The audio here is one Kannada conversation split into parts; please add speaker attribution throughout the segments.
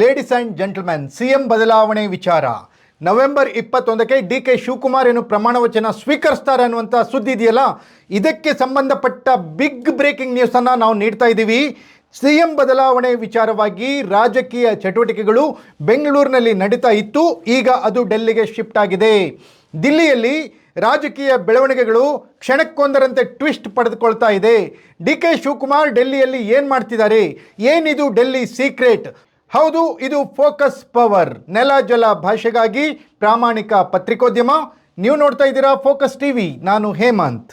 Speaker 1: ಲೇಡೀಸ್ ಆ್ಯಂಡ್ ಜೆಂಟಲ್ಮೆನ್ ಸಿಎಂ ಬದಲಾವಣೆ ವಿಚಾರ. ನವೆಂಬರ್ ಇಪ್ಪತ್ತೊಂದಕ್ಕೆ ಡಿ ಕೆ ಶಿವಕುಮಾರ್ ಏನು ಪ್ರಮಾಣ ವಚನ ಸ್ವೀಕರಿಸ್ತಾರೆ ಅನ್ನುವಂಥ ಸುದ್ದಿ ಇದೆಯಲ್ಲ? ಇದಕ್ಕೆ ಸಂಬಂಧಪಟ್ಟ ಬಿಗ್ ಬ್ರೇಕಿಂಗ್ ನ್ಯೂಸನ್ನು ನಾವು ನೀಡ್ತಾ ಇದ್ದೀವಿ. ಸಿ ಎಂ ಬದಲಾವಣೆ ವಿಚಾರವಾಗಿ ರಾಜಕೀಯ ಚಟುವಟಿಕೆಗಳು ಬೆಂಗಳೂರಿನಲ್ಲಿ ನಡೀತಾ ಇತ್ತು. ಈಗ ಅದು ಡೆಲ್ಲಿಗೆ ಶಿಫ್ಟ್ ಆಗಿದೆ. ದಿಲ್ಲಿಯಲ್ಲಿ ರಾಜಕೀಯ ಬೆಳವಣಿಗೆಗಳು ಕ್ಷಣಕ್ಕೊಂದರಂತೆ ಟ್ವಿಸ್ಟ್ ಪಡೆದುಕೊಳ್ತಾ ಇದೆ. ಡಿ ಕೆ ಶಿವಕುಮಾರ್ ಡೆಲ್ಲಿಯಲ್ಲಿ ಏನು ಮಾಡ್ತಿದ್ದಾರೆ? ಏನಿದು ಡೆಲ್ಲಿ ಸೀಕ್ರೆಟ್ ಹೌದು, ಇದು ಫೋಕಸ್ ಪವರ್. ನೆಲ ಜಲ ಭಾಷೆಗಾಗಿ ಪ್ರಾಮಾಣಿಕ ಪತ್ರಿಕೋದ್ಯಮ. ನೀವು ನೋಡ್ತಾ ಇದ್ದೀರಾ ಫೋಕಸ್ ಟಿವಿ. ನಾನು ಹೇಮಂತ್.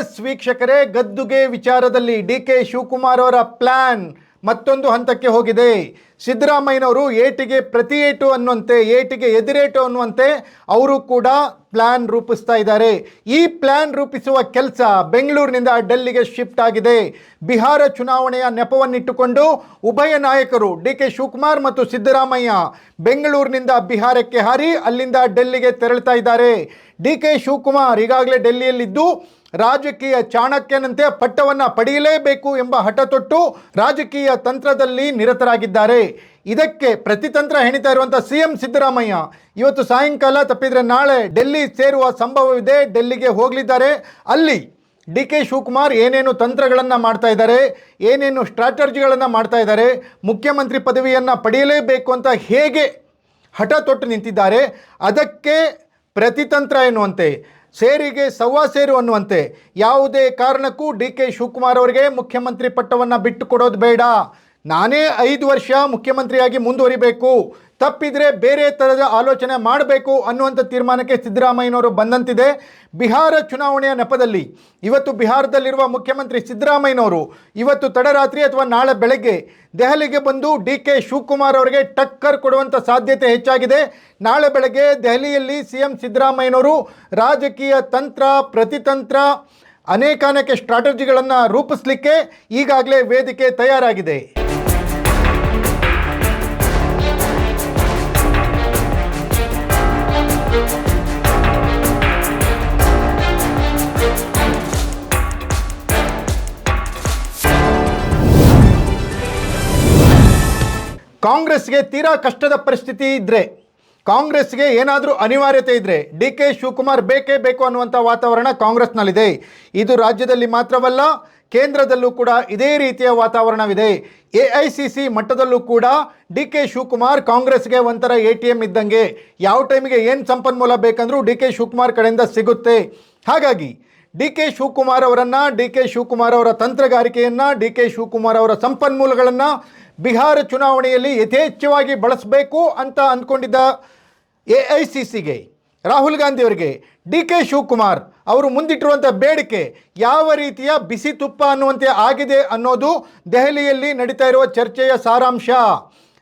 Speaker 1: ಎಸ್ ವೀಕ್ಷಕರೇ, ಗದ್ದುಗೆ ವಿಚಾರದಲ್ಲಿ ಡಿ ಕೆ ಶಿವಕುಮಾರ್ ಅವರ ಪ್ಲಾನ್ ಮತ್ತೊಂದು ಹಂತಕ್ಕೆ ಹೋಗಿದೆ. ಸಿದ್ದರಾಮಯ್ಯನವರು ಏಟಿಗೆ ಪ್ರತಿ ಏಟು ಅನ್ನುವಂತೆ, ಏಟಿಗೆ ಎದುರೇಟು ಅನ್ನುವಂತೆ ಅವರು ಕೂಡ ಪ್ಲಾನ್ ರೂಪಿಸ್ತಾ ಇದ್ದಾರೆ. ಈ ಪ್ಲಾನ್ ರೂಪಿಸುವ ಕೆಲಸ ಬೆಂಗಳೂರಿನಿಂದ ಡೆಲ್ಲಿಗೆ ಶಿಫ್ಟ್ ಆಗಿದೆ. ಬಿಹಾರ ಚುನಾವಣೆಯ ನೆಪವನ್ನಿಟ್ಟುಕೊಂಡು ಉಭಯ ನಾಯಕರು ಡಿ ಕೆ ಶಿವಕುಮಾರ್ ಮತ್ತು ಸಿದ್ದರಾಮಯ್ಯ ಬೆಂಗಳೂರಿನಿಂದ ಬಿಹಾರಕ್ಕೆ ಹಾರಿ ಅಲ್ಲಿಂದ ಡೆಲ್ಲಿಗೆ ತೆರಳ್ತಾ ಇದ್ದಾರೆ. ಡಿ ಕೆ ಶಿವಕುಮಾರ್ ಈಗಾಗಲೇ ಡೆಲ್ಲಿಯಲ್ಲಿದ್ದು ರಾಜಕೀಯ ಚಾಣಕ್ಯನಂತೆ ಪಟ್ಟವನ್ನು ಪಡೆಯಲೇಬೇಕು ಎಂಬ ಹಠ ತೊಟ್ಟು ರಾಜಕೀಯ ತಂತ್ರದಲ್ಲಿ ನಿರತರಾಗಿದ್ದಾರೆ. ಇದಕ್ಕೆ ಪ್ರತಿತಂತ್ರ ಹೆಣಿತಾ ಇರುವಂಥ ಸಿ ಎಂ ಸಿದ್ದರಾಮಯ್ಯ ಇವತ್ತು ಸಾಯಂಕಾಲ ತಪ್ಪಿದರೆ ನಾಳೆ ಡೆಲ್ಲಿ ಸೇರುವ ಸಂಭವವಿದೆ. ಡೆಲ್ಲಿಗೆ ಹೋಗಲಿದ್ದಾರೆ. ಅಲ್ಲಿ ಡಿ ಕೆ ಶಿವಕುಮಾರ್ ಏನೇನು ತಂತ್ರಗಳನ್ನು ಮಾಡ್ತಾ ಇದ್ದಾರೆ, ಏನೇನು ಸ್ಟ್ರಾಟರ್ಜಿಗಳನ್ನು ಮಾಡ್ತಾ ಇದ್ದಾರೆ, ಮುಖ್ಯಮಂತ್ರಿ ಪದವಿಯನ್ನು ಪಡೆಯಲೇಬೇಕು ಅಂತ ಹೇಗೆ ಹಠ ತೊಟ್ಟು ನಿಂತಿದ್ದಾರೆ, ಅದಕ್ಕೆ ಪ್ರತಿತಂತ್ರ ಎನ್ನುವಂತೆ ಸೇರಿಗೆ ಸವ್ವಾ ಸೇರು ಅನ್ನುವಂತೆ. ಯಾವುದೇ ಕಾರಣಕ್ಕೂ ಡಿ ಕೆ ಶಿವಕುಮಾರ್ ಅವರಿಗೆ ಮುಖ್ಯಮಂತ್ರಿ ಪಟ್ಟವನ್ನು ಬಿಟ್ಟು ಕೊಡೋದು ಬೇಡ. ನಾನೇ ಐದು ವರ್ಷ ಮುಖ್ಯಮಂತ್ರಿಯಾಗಿ ಮುಂದುವರಿಬೇಕು. ತಪ್ಪಿದರೆ ಬೇರೆ ಥರದ ಆಲೋಚನೆ ಮಾಡಬೇಕು ಅನ್ನುವಂಥ ತೀರ್ಮಾನಕ್ಕೆ ಸಿದ್ದರಾಮಯ್ಯನವರು ಬಂದಂತಿದೆ. ಬಿಹಾರ ಚುನಾವಣೆಯ ನೆಪದಲ್ಲಿ ಇವತ್ತು ಬಿಹಾರದಲ್ಲಿರುವ ಮುಖ್ಯಮಂತ್ರಿ ಸಿದ್ದರಾಮಯ್ಯನವರು ಇವತ್ತು ತಡರಾತ್ರಿ ಅಥವಾ ನಾಳೆ ಬೆಳಗ್ಗೆ ದೆಹಲಿಗೆ ಬಂದು ಡಿ ಕೆ ಶಿವಕುಮಾರ್ ಅವರಿಗೆ ಟಕ್ಕರ್ ಕೊಡುವಂಥ ಸಾಧ್ಯತೆ ಹೆಚ್ಚಾಗಿದೆ. ನಾಳೆ ಬೆಳಗ್ಗೆ ದೆಹಲಿಯಲ್ಲಿ ಸಿ ಎಂ ಸಿದ್ದರಾಮಯ್ಯನವರು ರಾಜಕೀಯ ತಂತ್ರ, ಪ್ರತಿತಂತ್ರ, ಅನೇಕಾನೇಕ ಸ್ಟ್ರಾಟಜಿಗಳನ್ನು ರೂಪಿಸಲಿಕ್ಕೆ ಈಗಾಗಲೇ ವೇದಿಕೆ ತಯಾರಾಗಿದೆ. ಕಾಂಗ್ರೆಸ್ಗೆ ತೀರಾ ಕಷ್ಟದ ಪರಿಸ್ಥಿತಿ ಇದ್ದರೆ ಕಾಂಗ್ರೆಸ್ಗೆ ಏನಾದರೂ ಅನಿವಾರ್ಯತೆ ಇದ್ದರೆ ಡಿ ಕೆ ಶಿವಕುಮಾರ್ ಬೇಕೇ ಬೇಕು ಅನ್ನುವಂಥ ವಾತಾವರಣ ಕಾಂಗ್ರೆಸ್ನಲ್ಲಿದೆ. ಇದು ರಾಜ್ಯದಲ್ಲಿ ಮಾತ್ರವಲ್ಲ ಕೇಂದ್ರದಲ್ಲೂ ಕೂಡ ಇದೇ ರೀತಿಯ ವಾತಾವರಣವಿದೆ. ಎ ಐ ಸಿ ಸಿ ಮಟ್ಟದಲ್ಲೂ ಕೂಡ ಡಿ ಕೆ ಶಿವಕುಮಾರ್ ಕಾಂಗ್ರೆಸ್ಗೆ ಒಂಥರ ಎ ಟಿ ಎಂ ಇದ್ದಂಗೆ. ಯಾವ ಟೈಮಿಗೆ ಏನು ಸಂಪನ್ಮೂಲ ಬೇಕಂದ್ರೂ ಡಿ ಕೆ ಶಿವಕುಮಾರ್ ಕಡೆಯಿಂದ ಸಿಗುತ್ತೆ. ಹಾಗಾಗಿ ಡಿ ಕೆ ಶಿವಕುಮಾರ್ ಅವರನ್ನು, ಡಿ ಕೆ ಶಿವಕುಮಾರ್ ಅವರ ತಂತ್ರಗಾರಿಕೆಯನ್ನು, ಡಿ ಕೆ ಶಿವಕುಮಾರ್ ಅವರ ಸಂಪನ್ಮೂಲಗಳನ್ನು ಬಿಹಾರ ಚುನಾವಣೆಯಲ್ಲಿ ಯಥೇಚ್ಛವಾಗಿ ಬಳಸಬೇಕು ಅಂತ ಅಂದ್ಕೊಂಡಿದ್ದ ಎ ಐ ಸಿ ಸಿಗೆ ರಾಹುಲ್ ಗಾಂಧಿಯವರಿಗೆ ಡಿ ಕೆ ಶಿವಕುಮಾರ್ ಅವರು ಮುಂದಿಟ್ಟಿರುವಂಥ ಬೇಡಿಕೆ ಯಾವ ರೀತಿಯ ಬಿಸಿ ತುಪ್ಪ ಅನ್ನುವಂತೆ ಆಗಿದೆ ಅನ್ನೋದು ದೆಹಲಿಯಲ್ಲಿ ನಡೀತಾ ಇರುವ ಚರ್ಚೆಯ ಸಾರಾಂಶ.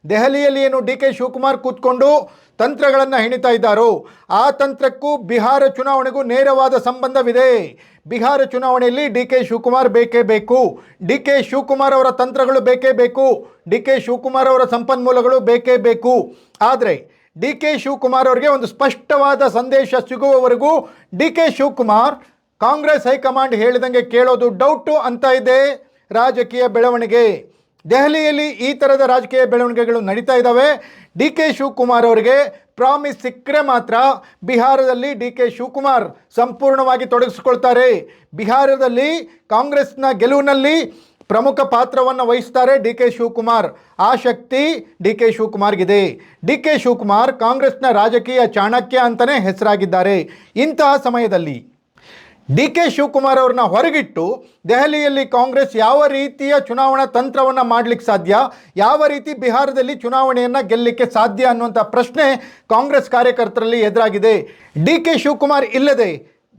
Speaker 1: ದೆಹಲಿಯಲ್ಲಿ ಏನು ಡಿ ಕೆ ಶಿವಕುಮಾರ್ ಕೂತ್ಕೊಂಡು ತಂತ್ರಗಳನ್ನು ಹೆಣಿತಾ ಇದ್ದಾರೋ, ಆ ತಂತ್ರಕ್ಕೂ ಬಿಹಾರ ಚುನಾವಣೆಗೂ ನೇರವಾದ ಸಂಬಂಧವಿದೆ. ಬಿಹಾರ ಚುನಾವಣೆಯಲ್ಲಿ ಡಿ ಕೆ ಶಿವಕುಮಾರ್ ಬೇಕೇ ಬೇಕು, ಡಿ ಕೆ ಶಿವಕುಮಾರ್ ಅವರ ತಂತ್ರಗಳು ಬೇಕೇ ಬೇಕು, ಡಿ ಕೆ ಶಿವಕುಮಾರ್ ಅವರ ಸಂಪನ್ಮೂಲಗಳು ಬೇಕೇ ಬೇಕು. ಆದರೆ ಡಿ ಕೆ ಶಿವಕುಮಾರ್ ಅವರಿಗೆ ಒಂದು ಸ್ಪಷ್ಟವಾದ ಸಂದೇಶ ಸಿಗುವವರೆಗೂ D K Shivakumar Congress high command ಹೇಳಿದಂಗೆ ಕೇಳೋದು ಡೌಟು ಅಂತ ಇದೆ. ರಾಜಕೀಯ ಬೆಳವಣಿಗೆ. ದೆಹಲಿಯಲ್ಲಿ ಈ ಥರದ ರಾಜಕೀಯ ಬೆಳವಣಿಗೆಗಳು ನಡೀತಾ ಇದ್ದಾವೆ. ಡಿ ಕೆ ಶಿವಕುಮಾರ್ ಅವರಿಗೆ ಪ್ರಾಮಿಸ್ ಸಿಕ್ಕರೆ ಮಾತ್ರ ಬಿಹಾರದಲ್ಲಿ ಡಿ ಕೆ ಶಿವಕುಮಾರ್ ಸಂಪೂರ್ಣವಾಗಿ ತೊಡಗಿಸ್ಕೊಳ್ತಾರೆ. ಬಿಹಾರದಲ್ಲಿ ಕಾಂಗ್ರೆಸ್ನ ಗೆಲುವಿನಲ್ಲಿ ಪ್ರಮುಖ ಪಾತ್ರವನ್ನು ವಹಿಸ್ತಾರೆ ಡಿ ಕೆ ಶಿವಕುಮಾರ್. ಆ ಶಕ್ತಿ ಡಿ ಕೆ ಶಿವಕುಮಾರ್ಗಿದೆ. ಡಿ ಕೆ ಶಿವಕುಮಾರ್ ಕಾಂಗ್ರೆಸ್ನ ರಾಜಕೀಯ ಚಾಣಕ್ಯ ಅಂತಲೇ ಹೆಸರಾಗಿದ್ದಾರೆ. ಇಂತಹ ಸಮಯದಲ್ಲಿ ಡಿ ಕೆ ಶಿವಕುಮಾರ್ ಅವ್ರನ್ನ ಹೊರಗಿಟ್ಟು ದೆಹಲಿಯಲ್ಲಿ ಕಾಂಗ್ರೆಸ್ ಯಾವ ರೀತಿಯ ಚುನಾವಣಾ ತಂತ್ರವನ್ನು ಮಾಡಲಿಕ್ಕೆ ಸಾಧ್ಯ, ಯಾವ ರೀತಿ ಬಿಹಾರದಲ್ಲಿ ಚುನಾವಣೆಯನ್ನು ಗೆಲ್ಲಲಿಕ್ಕೆ ಸಾಧ್ಯ ಅನ್ನುವಂಥ ಪ್ರಶ್ನೆ ಕಾಂಗ್ರೆಸ್ ಕಾರ್ಯಕರ್ತರಲ್ಲಿ ಎದುರಾಗಿದೆ. ಡಿ ಕೆ ಶಿವಕುಮಾರ್ ಇಲ್ಲದೆ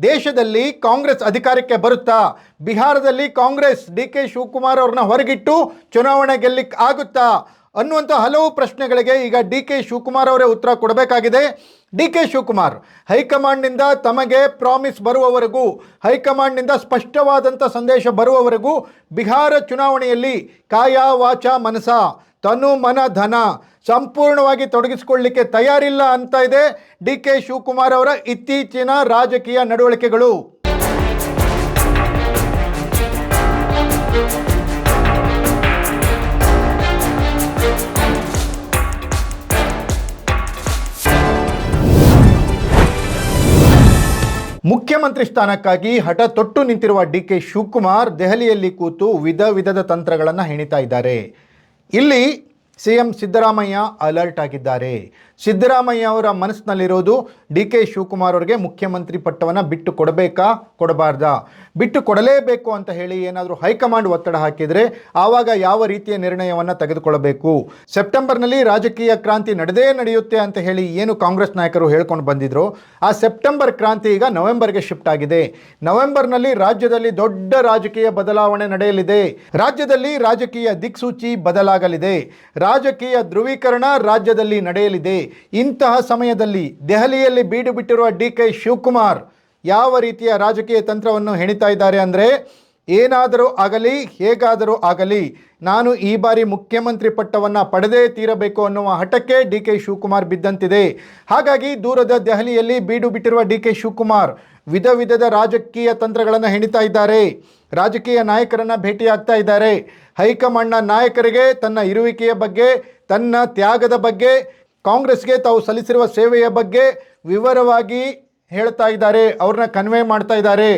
Speaker 1: ದೇಶದಲ್ಲಿ ಕಾಂಗ್ರೆಸ್ ಅಧಿಕಾರಕ್ಕೆ ಬರುತ್ತಾ? ಬಿಹಾರದಲ್ಲಿ ಕಾಂಗ್ರೆಸ್ ಡಿ ಕೆ ಶಿವಕುಮಾರ್ ಅವ್ರನ್ನ ಹೊರಗಿಟ್ಟು ಚುನಾವಣೆ ಗೆಲ್ಲಿಕ್ಕೆ ಆಗುತ್ತಾ? ಅನ್ನುವಂಥ ಹಲವು ಪ್ರಶ್ನೆಗಳಿಗೆ ಈಗ ಡಿ ಕೆ ಶಿವಕುಮಾರ್ ಅವರೇ ಉತ್ತರ ಕೊಡಬೇಕಾಗಿದೆ. ಡಿ ಕೆ ಶಿವಕುಮಾರ್, ಹೈಕಮಾಂಡ್ನಿಂದ ತಮಗೆ ಪ್ರಾಮಿಸ್ ಬರುವವರೆಗೂ, ಹೈಕಮಾಂಡ್ನಿಂದ ಸ್ಪಷ್ಟವಾದಂಥ ಸಂದೇಶ ಬರುವವರೆಗೂ ಬಿಹಾರ ಚುನಾವಣೆಯಲ್ಲಿ ಕಾಯ ವಾಚ ಮನಸ? ತನು ಮನ ಧನ ಸಂಪೂರ್ಣವಾಗಿ ತೊಡಗಿಸಿಕೊಳ್ಳಲಿಕ್ಕೆ ತಯಾರಿಲ್ಲ ಅಂತ ಇದೆ ಡಿ ಕೆ ಶಿವಕುಮಾರ್ ಅವರ ಇತ್ತೀಚಿನ ರಾಜಕೀಯ ನಡವಳಿಕೆಗಳು. ಮುಖ್ಯಮಂತ್ರಿ ಸ್ಥಾನಕ್ಕಾಗಿ ಹಠ ತೊಟ್ಟು ನಿಂತಿರುವ ಡಿ ಕೆ ಶಿವಕುಮಾರ್ ದೆಹಲಿಯಲ್ಲಿ ಕೂತು ವಿಧ ವಿಧದ ತಂತ್ರಗಳನ್ನು ಹೆಣಿತಾ ಇದ್ದಾರೆ. ಇಲ್ಲಿ ಸಿ ಎಂ ಸಿದ್ದರಾಮಯ್ಯ ಅಲರ್ಟ್ ಆಗಿದ್ದಾರೆ. ಸಿದ್ದರಾಮಯ್ಯ ಅವರ ಮನಸ್ಸಿನಲ್ಲಿರೋದು ಡಿ ಕೆ ಶಿವಕುಮಾರ್ ಅವರಿಗೆ ಮುಖ್ಯಮಂತ್ರಿ ಪಟ್ಟವನ್ನು ಬಿಟ್ಟು ಕೊಡಬೇಕಾ, ಕೊಡಬಾರ್ದಾ? ಬಿಟ್ಟು ಕೊಡಲೇಬೇಕು ಅಂತ ಹೇಳಿ ಏನಾದರೂ ಹೈಕಮಾಂಡ್ ಒತ್ತಡ ಹಾಕಿದರೆ ಆವಾಗ ಯಾವ ರೀತಿಯ ನಿರ್ಣಯವನ್ನು ತೆಗೆದುಕೊಳ್ಳಬೇಕು? ಸೆಪ್ಟೆಂಬರ್ನಲ್ಲಿ ರಾಜಕೀಯ ಕ್ರಾಂತಿ ನಡೆದೇ ನಡೆಯುತ್ತೆ ಅಂತ ಹೇಳಿ ಏನು ಕಾಂಗ್ರೆಸ್ ನಾಯಕರು ಹೇಳ್ಕೊಂಡು ಬಂದಿದ್ರು? ಆ ಸೆಪ್ಟೆಂಬರ್ ಕ್ರಾಂತಿ ಈಗ ನವೆಂಬರ್ಗೆ ಶಿಫ್ಟ್ ಆಗಿದೆ. ನವೆಂಬರ್ನಲ್ಲಿ ರಾಜ್ಯದಲ್ಲಿ ದೊಡ್ಡ ರಾಜಕೀಯ ಬದಲಾವಣೆ ನಡೆಯಲಿದೆ. ರಾಜ್ಯದಲ್ಲಿ ರಾಜಕೀಯ ದಿಕ್ಸೂಚಿ ಬದಲಾಗಲಿದೆ. ರಾಜಕೀಯ ಧ್ರುವೀಕರಣ ರಾಜ್ಯದಲ್ಲಿ ನಡೆಯಲಿದೆ. ಇಂತಹ ಸಮಯದಲ್ಲಿ ದೆಹಲಿಯಲ್ಲಿ ಬೀಡು ಬಿಟ್ಟಿರುವ ಡಿ ಕೆ ಶಿವಕುಮಾರ್ ಯಾವ ರೀತಿಯ ರಾಜಕೀಯ ತಂತ್ರವನ್ನು ಹೆಣಿತಾ ಇದ್ದಾರೆ ಅಂದರೆ, ಏನಾದರೂ ಆಗಲಿ, ಹೇಗಾದರೂ ಆಗಲಿ, ನಾನು ಈ ಬಾರಿ ಮುಖ್ಯಮಂತ್ರಿ ಪಟ್ಟವನ್ನು ಪಡೆದೇ ತೀರಬೇಕು ಅನ್ನುವ ಹಠಕ್ಕೆ ಡಿ ಕೆ ಶಿವಕುಮಾರ್ ಬಿದ್ದಂತಿದೆ. ಹಾಗಾಗಿ ದೂರದ ದೆಹಲಿಯಲ್ಲಿ ಬೀಡು ಬಿಟ್ಟಿರುವ ಡಿ ಕೆ ಶಿವಕುಮಾರ್ ವಿಧ ವಿಧದ ರಾಜಕೀಯ ತಂತ್ರಗಳನ್ನು ಹೆಣಿತಾ ಇದ್ದಾರೆ. ರಾಜಕೀಯ ನಾಯಕರನ್ನು ಭೇಟಿಯಾಗ್ತಾ ಇದ್ದಾರೆ. ಹೈಕಮಾಂಡ್ನ ನಾಯಕರಿಗೆ ತನ್ನ ಇರುವಿಕೆಯ ಬಗ್ಗೆ, ತನ್ನ ತ್ಯಾಗದ ಬಗ್ಗೆ ಕಾಂಗ್ರೆಸ್ಗೆ ತಾವು ಸಲ್ಲಿಸಿರುವ ಸೇವೆಯ ಬಗ್ಗೆ ವಿವರವಾಗಿ ಹೇಳ್ತಾ ಇದ್ದಾರೆ, ಅವ್ರನ್ನ ಕನ್ವೆ ಮಾಡ್ತಾ ಇದ್ದಾರೆ.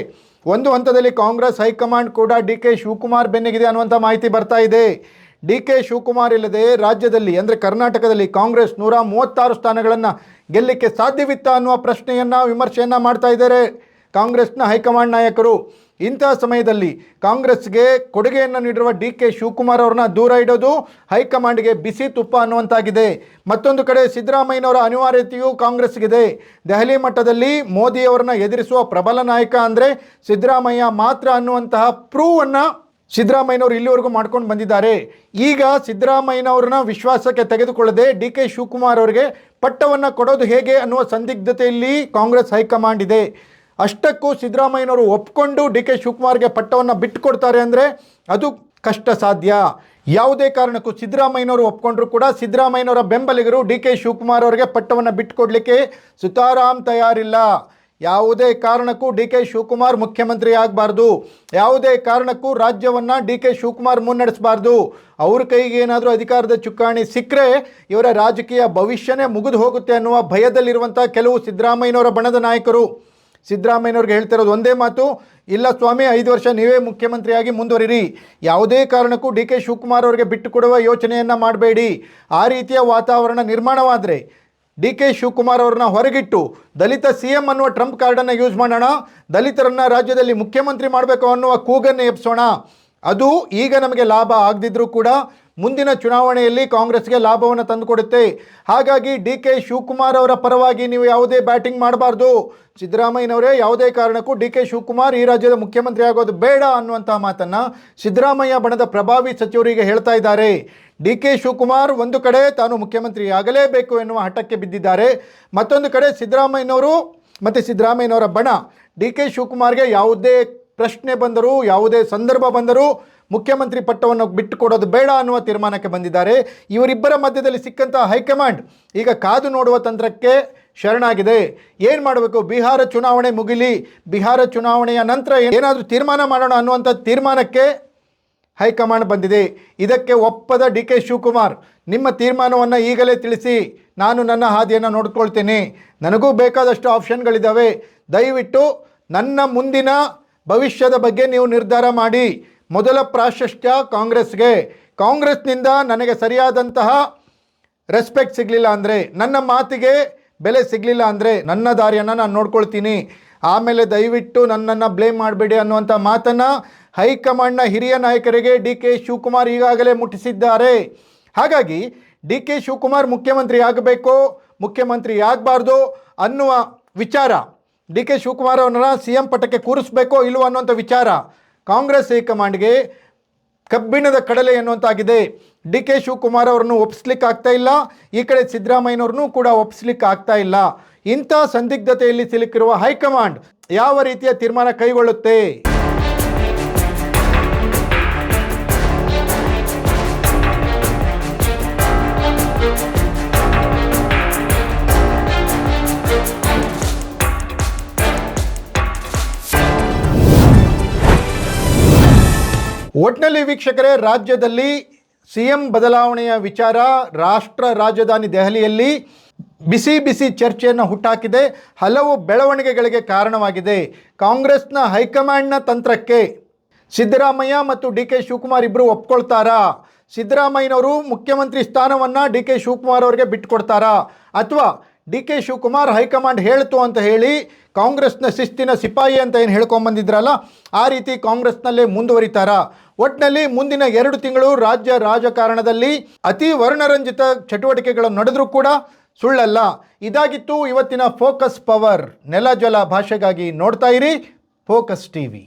Speaker 1: ಒಂದು ಹಂತದಲ್ಲಿ ಕಾಂಗ್ರೆಸ್ ಹೈಕಮಾಂಡ್ ಕೂಡ ಡಿ ಕೆ ಶಿವಕುಮಾರ್ ಬೆನ್ನಿಗಿದೆ ಅನ್ನುವಂಥ ಮಾಹಿತಿ ಬರ್ತಾ ಇದೆ. ಡಿ ಕೆ ಶಿವಕುಮಾರ್ ಇಲ್ಲದೆ ರಾಜ್ಯದಲ್ಲಿ, ಅಂದರೆ ಕರ್ನಾಟಕದಲ್ಲಿ ಕಾಂಗ್ರೆಸ್ ನೂರ ಮೂವತ್ತಾರು ಸ್ಥಾನಗಳನ್ನು ಗೆಲ್ಲಲಿಕ್ಕೆ ಸಾಧ್ಯವಿತ್ತ ಅನ್ನುವ ಪ್ರಶ್ನೆಯನ್ನು, ವಿಮರ್ಶೆಯನ್ನು ಮಾಡ್ತಾ ಇದ್ದಾರೆ ಕಾಂಗ್ರೆಸ್ನ ಹೈಕಮಾಂಡ್ ನಾಯಕರು. ಇಂತಹ ಸಮಯದಲ್ಲಿ ಕಾಂಗ್ರೆಸ್ಗೆ ಕೊಡುಗೆಯನ್ನು ನೀಡಿರುವ ಡಿ ಕೆ ಶಿವಕುಮಾರ್ ಅವ್ರನ್ನ ದೂರ ಇಡೋದು ಹೈಕಮಾಂಡ್ಗೆ ಬಿಸಿ ತುಪ್ಪ ಅನ್ನುವಂತಾಗಿದೆ. ಮತ್ತೊಂದು ಕಡೆ ಸಿದ್ದರಾಮಯ್ಯನವರ ಅನಿವಾರ್ಯತೆಯು ಕಾಂಗ್ರೆಸ್ಗಿದೆ. ದೆಹಲಿ ಮಟ್ಟದಲ್ಲಿ ಮೋದಿಯವರನ್ನ ಎದುರಿಸುವ ಪ್ರಬಲ ನಾಯಕ ಅಂದರೆ ಸಿದ್ದರಾಮಯ್ಯ ಮಾತ್ರ ಅನ್ನುವಂತಹ ಪ್ರೂವನ್ನು ಸಿದ್ದರಾಮಯ್ಯನವರು ಇಲ್ಲಿವರೆಗೂ ಮಾಡ್ಕೊಂಡು ಬಂದಿದ್ದಾರೆ. ಈಗ ಸಿದ್ದರಾಮಯ್ಯನವ್ರನ್ನ ವಿಶ್ವಾಸಕ್ಕೆ ತೆಗೆದುಕೊಳ್ಳದೆ ಡಿ ಕೆ ಶಿವಕುಮಾರ್ ಅವರಿಗೆ ಪಟ್ಟವನ್ನು ಕೊಡೋದು ಹೇಗೆ ಅನ್ನುವ ಸಂದಿಗ್ಧತೆಯಲ್ಲಿ ಕಾಂಗ್ರೆಸ್ ಹೈಕಮಾಂಡ್ ಇದೆ. ಅಷ್ಟಕ್ಕೂ ಸಿದ್ದರಾಮಯ್ಯನವರು ಒಪ್ಕೊಂಡು ಡಿ ಕೆ ಶಿವಕುಮಾರ್ಗೆ ಪಟ್ಟವನ್ನು ಬಿಟ್ಟುಕೊಡ್ತಾರೆ ಅಂದರೆ ಅದು ಕಷ್ಟ ಸಾಧ್ಯ ಯಾವುದೇ ಕಾರಣಕ್ಕೂ ಸಿದ್ದರಾಮಯ್ಯನವರು ಒಪ್ಕೊಂಡ್ರು ಕೂಡ ಸಿದ್ದರಾಮಯ್ಯನವರ ಬೆಂಬಲಿಗರು ಡಿ ಕೆ ಶಿವಕುಮಾರ್ ಅವರಿಗೆ ಪಟ್ಟವನ್ನು ಬಿಟ್ಟುಕೊಡ್ಲಿಕ್ಕೆ ಸುತಾರಾಮ್ ತಯಾರಿಲ್ಲ. ಯಾವುದೇ ಕಾರಣಕ್ಕೂ ಡಿ ಕೆ ಶಿವಕುಮಾರ್ ಮುಖ್ಯಮಂತ್ರಿ ಆಗಬಾರ್ದು. ಯಾವುದೇ ಕಾರಣಕ್ಕೂ ರಾಜ್ಯವನ್ನು ಡಿ ಕೆ ಶಿವಕುಮಾರ್ ಮುನ್ನಡೆಸಬಾರ್ದು. ಅವ್ರ ಕೈಗೆ ಏನಾದರೂ ಅಧಿಕಾರದ ಚುಕ್ಕಾಣಿ ಸಿಕ್ಕರೆ ಇವರ ರಾಜಕೀಯ ಭವಿಷ್ಯನೇ ಮುಗಿದು ಹೋಗುತ್ತೆ ಅನ್ನುವ ಭಯದಲ್ಲಿರುವಂಥ ಕೆಲವು ಸಿದ್ದರಾಮಯ್ಯನವರ ಬಣದ ನಾಯಕರು. ಸಿದ್ದರಾಮಯ್ಯನವ್ರಿಗೆ ಹೇಳ್ತಿರೋದು ಒಂದೇ ಮಾತು, ಇಲ್ಲ ಸ್ವಾಮಿ, ಐದು ವರ್ಷ ನೀವೇ ಮುಖ್ಯಮಂತ್ರಿಯಾಗಿ ಮುಂದುವರಿರಿ. ಯಾವುದೇ ಕಾರಣಕ್ಕೂ ಡಿ ಕೆ ಶಿವಕುಮಾರ್ ಅವರಿಗೆ ಬಿಟ್ಟುಕೊಡುವ ಯೋಚನೆಯನ್ನು ಮಾಡಬೇಡಿ. ಆ ರೀತಿಯ ವಾತಾವರಣ ನಿರ್ಮಾಣವಾದರೆ ಡಿ ಕೆ ಶಿವಕುಮಾರ್ ಅವ್ರನ್ನ ಹೊರಗಿಟ್ಟು ದಲಿತ ಸಿ ಎಂ ಅನ್ನುವ ಟ್ರಂಪ್ ಕಾರ್ಡನ್ನು ಯೂಸ್ ಮಾಡೋಣ, ದಲಿತರನ್ನು ರಾಜ್ಯದಲ್ಲಿ ಮುಖ್ಯಮಂತ್ರಿ ಮಾಡಬೇಕು ಅನ್ನುವ ಕೂಗನ್ನು ಎಬ್ಸೋಣ. ಅದು ಈಗ ನಮಗೆ ಲಾಭ ಆಗದಿದ್ರೂ ಕೂಡ ಮುಂದಿನ ಚುನಾವಣೆಯಲ್ಲಿ ಕಾಂಗ್ರೆಸ್ಗೆ ಲಾಭವನ್ನು ತಂದುಕೊಡುತ್ತೆ. ಹಾಗಾಗಿ ಡಿ ಕೆ ಶಿವಕುಮಾರ್ ಅವರ ಪರವಾಗಿ ನೀವು ಯಾವುದೇ ಬ್ಯಾಟಿಂಗ್ ಮಾಡಬಾರ್ದು. ಸಿದ್ದರಾಮಯ್ಯನವರೇ ಯಾವುದೇ ಕಾರಣಕ್ಕೂ ಡಿ ಕೆ ಶಿವಕುಮಾರ್ ಈ ರಾಜ್ಯದ ಮುಖ್ಯಮಂತ್ರಿ ಆಗೋದು ಬೇಡ ಅನ್ನುವಂತಹ ಮಾತನ್ನು ಸಿದ್ದರಾಮಯ್ಯ ಬಣದ ಪ್ರಭಾವಿ ಸಚಿವರಿಗೆ ಹೇಳ್ತಾ ಇದ್ದಾರೆ. ಡಿ ಕೆ ಶಿವಕುಮಾರ್ ಒಂದು ಕಡೆ ತಾನು ಮುಖ್ಯಮಂತ್ರಿ ಆಗಲೇಬೇಕು ಎನ್ನುವ ಹಠಕ್ಕೆ ಬಿದ್ದಿದ್ದಾರೆ. ಮತ್ತೊಂದು ಕಡೆ ಸಿದ್ದರಾಮಯ್ಯನವರು ಮತ್ತು ಸಿದ್ದರಾಮಯ್ಯನವರ ಬಣ. ಡಿ ಕೆ ಶಿವಕುಮಾರ್ಗೆ ಯಾವುದೇ ಪ್ರಶ್ನೆ ಬಂದರೂ, ಯಾವುದೇ ಸಂದರ್ಭ ಬಂದರೂ ಮುಖ್ಯಮಂತ್ರಿ ಪಟ್ಟವನ್ನು ಬಿಟ್ಟುಕೊಡೋದು ಬೇಡ ಅನ್ನುವ ತೀರ್ಮಾನಕ್ಕೆ ಬಂದಿದ್ದಾರೆ. ಇವರಿಬ್ಬರ ಮಧ್ಯದಲ್ಲಿ ಸಿಕ್ಕಂತಹ ಹೈಕಮಾಂಡ್ ಈಗ ಕಾದು ನೋಡುವ ತಂತ್ರಕ್ಕೆ ಶರಣಾಗಿದೆ. ಏನು ಮಾಡಬೇಕು? ಬಿಹಾರ ಚುನಾವಣೆ ಮುಗಿಲಿ. ಬಿಹಾರ ಚುನಾವಣೆಯ ನಂತರ ಏನಾದರೂ ತೀರ್ಮಾನ ಮಾಡೋಣ ಅನ್ನುವಂಥ ತೀರ್ಮಾನಕ್ಕೆ ಹೈಕಮಾಂಡ್ ಬಂದಿದೆ. ಇದಕ್ಕೆ ಒಪ್ಪದ ಡಿ ಕೆ ಶಿವಕುಮಾರ್, ನಿಮ್ಮ ತೀರ್ಮಾನವನ್ನು ಈಗಲೇ ತಿಳಿಸಿ. ನಾನು ನನ್ನ ಹಾದಿಯನ್ನು ನೋಡ್ಕೊಳ್ತೀನಿ. ನನಗೂ ಬೇಕಾದಷ್ಟು ಆಪ್ಷನ್ಗಳಿದ್ದಾವೆ ದಯವಿಟ್ಟು ನನ್ನ ಮುಂದಿನ ಭವಿಷ್ಯದ ಬಗ್ಗೆ ನೀವು ನಿರ್ಧಾರ ಮಾಡಿ. ಮೊದಲ ಪ್ರಾಶಸ್ತ್ಯ ಕಾಂಗ್ರೆಸ್ಗೆ. ಕಾಂಗ್ರೆಸ್ನಿಂದ ನನಗೆ ಸರಿಯಾದಂತಹ ರೆಸ್ಪೆಕ್ಟ್ ಸಿಗಲಿಲ್ಲ ಅಂದರೆ, ನನ್ನ ಮಾತಿಗೆ ಬೆಲೆ ಸಿಗಲಿಲ್ಲ ಅಂದರೆ, ನನ್ನ ದಾರಿಯನ್ನು ನಾನು ನೋಡ್ಕೊಳ್ತೀನಿ. ಆಮೇಲೆ ದಯವಿಟ್ಟು ನನ್ನನ್ನು ಬ್ಲೇಮ್ ಮಾಡಬೇಡಿ ಅನ್ನುವಂಥ ಮಾತನ್ನು ಹೈಕಮಾಂಡ್ನ ಹಿರಿಯ ನಾಯಕರಿಗೆ ಡಿ ಕೆ ಶಿವಕುಮಾರ್ ಈಗಾಗಲೇ ಮುಟ್ಟಿಸಿದ್ದಾರೆ. ಹಾಗಾಗಿ ಡಿ ಕೆ ಶಿವಕುಮಾರ್ ಮುಖ್ಯಮಂತ್ರಿ ಆಗಬೇಕು, ಮುಖ್ಯಮಂತ್ರಿ ಆಗಬಾರ್ದು ಅನ್ನುವ ವಿಚಾರ. ಡಿ ಕೆ ಶಿವಕುಮಾರ್ ಅವರನ್ನ ಸಿ ಎಂ ಪಟ್ಟಕ್ಕೆ ಕೂರಿಸ್ಬೇಕೋ ಇಲ್ಲವೋ ಅನ್ನುವಂಥ ವಿಚಾರ. ಕಾಂಗ್ರೆಸ್ ಹೈಕಮಾಂಡ್ಗೆ ಕಬ್ಬಿಣದ ಕಡಲೆ ಎನ್ನುವಂತಾಗಿದೆ. ಡಿ ಕೆ ಶಿವಕುಮಾರ್ ಅವರನ್ನು ಒಪ್ಪಿಸ್ಲಿಕ್ಕೆ ಆಗ್ತಾ ಇಲ್ಲ. ಈ ಕಡೆ ಸಿದ್ದರಾಮಯ್ಯನವ್ರನ್ನೂ ಕೂಡ ಒಪ್ಪಿಸ್ಲಿಕ್ಕೆ ಆಗ್ತಾ ಇಲ್ಲ. ಇಂಥ ಸಂದಿಗ್ಧತೆಯಲ್ಲಿ ಸಿಲುಕಿರುವ ಹೈಕಮಾಂಡ್ ಯಾವ ರೀತಿಯ ತೀರ್ಮಾನ ಕೈಗೊಳ್ಳುತ್ತೆ? ಒಟ್ನಲ್ಲಿ ವೀಕ್ಷಕರೇ, ರಾಜ್ಯದಲ್ಲಿ ಸಿ ಎಂ ಬದಲಾವಣೆಯ ವಿಚಾರ ರಾಷ್ಟ್ರ ರಾಜಧಾನಿ ದೆಹಲಿಯಲ್ಲಿ ಬಿಸಿ ಬಿಸಿ ಚರ್ಚೆಯನ್ನು ಹುಟ್ಟಾಕಿದೆ. ಹಲವು ಬೆಳವಣಿಗೆಗಳಿಗೆ ಕಾರಣವಾಗಿದೆ. ಕಾಂಗ್ರೆಸ್ನ ಹೈಕಮಾಂಡ್ನ ತಂತ್ರಕ್ಕೆ ಸಿದ್ದರಾಮಯ್ಯ ಮತ್ತು ಡಿ ಕೆ ಶಿವಕುಮಾರ್ ಇಬ್ಬರು ಒಪ್ಕೊಳ್ತಾರಾ? ಸಿದ್ದರಾಮಯ್ಯನವರು ಮುಖ್ಯಮಂತ್ರಿ ಸ್ಥಾನವನ್ನು ಡಿ ಕೆ ಶಿವಕುಮಾರ್ ಅವರಿಗೆ ಬಿಟ್ಟುಕೊಡ್ತಾರಾ ಅಥವಾ ಡಿ ಕೆ ಶಿವಕುಮಾರ್ ಹೈಕಮಾಂಡ್ ಹೇಳ್ತು ಅಂತ ಹೇಳಿ ಕಾಂಗ್ರೆಸ್ನ ಶಿಸ್ತಿನ ಸಿಪಾಯಿ ಅಂತ ಏನು ಹೇಳ್ಕೊಂಬಂದಿದ್ರಲ್ಲ, ಆ ರೀತಿ ಕಾಂಗ್ರೆಸ್ನಲ್ಲೇ ಮುಂದುವರಿತಾರ? ಒಟ್ಟಿನಲ್ಲಿ ಮುಂದಿನ ಎರಡು ತಿಂಗಳು ರಾಜ್ಯ ರಾಜಕಾರಣದಲ್ಲಿ ಅತಿ ವರ್ಣರಂಜಿತ ಚಟುವಟಿಕೆಗಳು ನಡೆದರೂ ಕೂಡ ಸುಳ್ಳಲ್ಲ. ಇದಾಗಿತ್ತು ಇವತ್ತಿನ ಫೋಕಸ್ ಪವರ್. ನೆಲ ಜಲ ಭಾಷೆಗಾಗಿ ನೋಡ್ತಾ ಇರಿ, ಫೋಕಸ್ ಟಿವಿ.